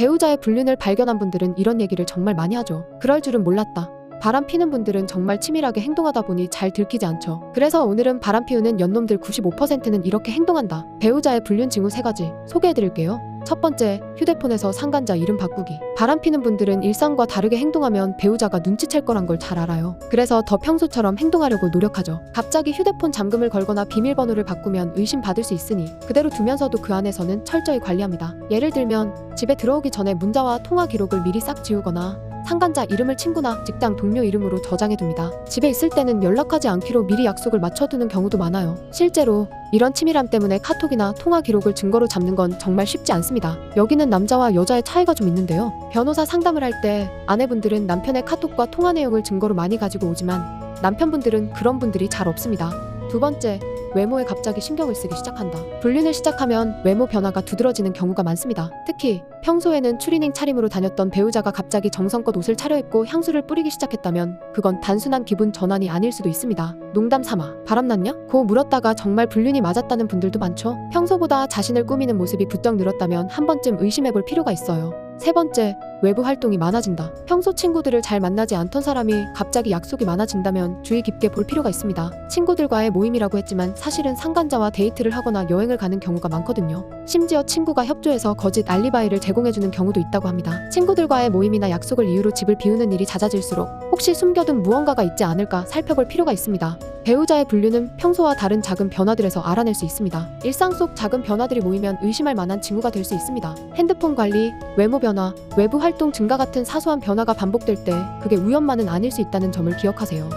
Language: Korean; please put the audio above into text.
배우자의 불륜을 발견한 분들은 이런 얘기를 정말 많이 하죠. 그럴 줄은 몰랐다. 바람 피는 분들은 정말 치밀하게 행동하다 보니 잘 들키지 않죠. 그래서 오늘은 바람 피우는 연놈들 95%는 이렇게 행동한다. 배우자의 불륜 징후 세 가지 소개해드릴게요. 첫 번째, 휴대폰에서 상간자 이름 바꾸기. 바람 피는 분들은 일상과 다르게 행동하면 배우자가 눈치챌 거란 걸 잘 알아요. 그래서 더 평소처럼 행동하려고 노력하죠. 갑자기 휴대폰 잠금을 걸거나 비밀번호를 바꾸면 의심받을 수 있으니 그대로 두면서도 그 안에서는 철저히 관리합니다. 예를 들면 집에 들어오기 전에 문자와 통화 기록을 미리 싹 지우거나 상간자 이름을 친구나 직장 동료 이름으로 저장해둡니다. 집에 있을 때는 연락하지 않기로 미리 약속을 맞춰두는 경우도 많아요. 실제로 이런 치밀함 때문에 카톡이나 통화 기록을 증거로 잡는 건 정말 쉽지 않습니다. 여기는 남자와 여자의 차이가 좀 있는데요. 변호사 상담을 할 때 아내분들은 남편의 카톡과 통화 내용을 증거로 많이 가지고 오지만 남편분들은 그런 분들이 잘 없습니다. 두 번째, 외모에 갑자기 신경을 쓰기 시작한다. 불륜을 시작하면 외모 변화가 두드러지는 경우가 많습니다. 특히 평소에는 추리닝 차림으로 다녔던 배우자가 갑자기 정성껏 옷을 차려입고 향수를 뿌리기 시작했다면 그건 단순한 기분 전환이 아닐 수도 있습니다. 농담 삼아 바람났냐? 고 물었다가 정말 불륜이 맞았다는 분들도 많죠. 평소보다 자신을 꾸미는 모습이 부쩍 늘었다면 한 번쯤 의심해볼 필요가 있어요. 세 번째, 외부 활동이 많아진다. 평소 친구들을 잘 만나지 않던 사람이 갑자기 약속이 많아진다면 주의 깊게 볼 필요가 있습니다. 친구들과의 모임이라고 했지만 사실은 상간자와 데이트를 하거나 여행을 가는 경우가 많거든요. 심지어 친구가 협조해서 거짓 알리바이를 제공해주는 경우도 있다고 합니다. 친구들과의 모임이나 약속을 이유로 집을 비우는 일이 잦아질수록 혹시 숨겨둔 무언가가 있지 않을까 살펴볼 필요가 있습니다. 배우자의 분류는 평소와 다른 작은 변화들에서 알아낼 수 있습니다. 일상 속 작은 변화들이 모이면 의심할 만한 징후가 될 수 있습니다. 핸드폰 관리, 외모 변화, 외부 활동 증가 같은 사소한 변화가 반복될 때 그게 우연만은 아닐 수 있다는 점을 기억하세요.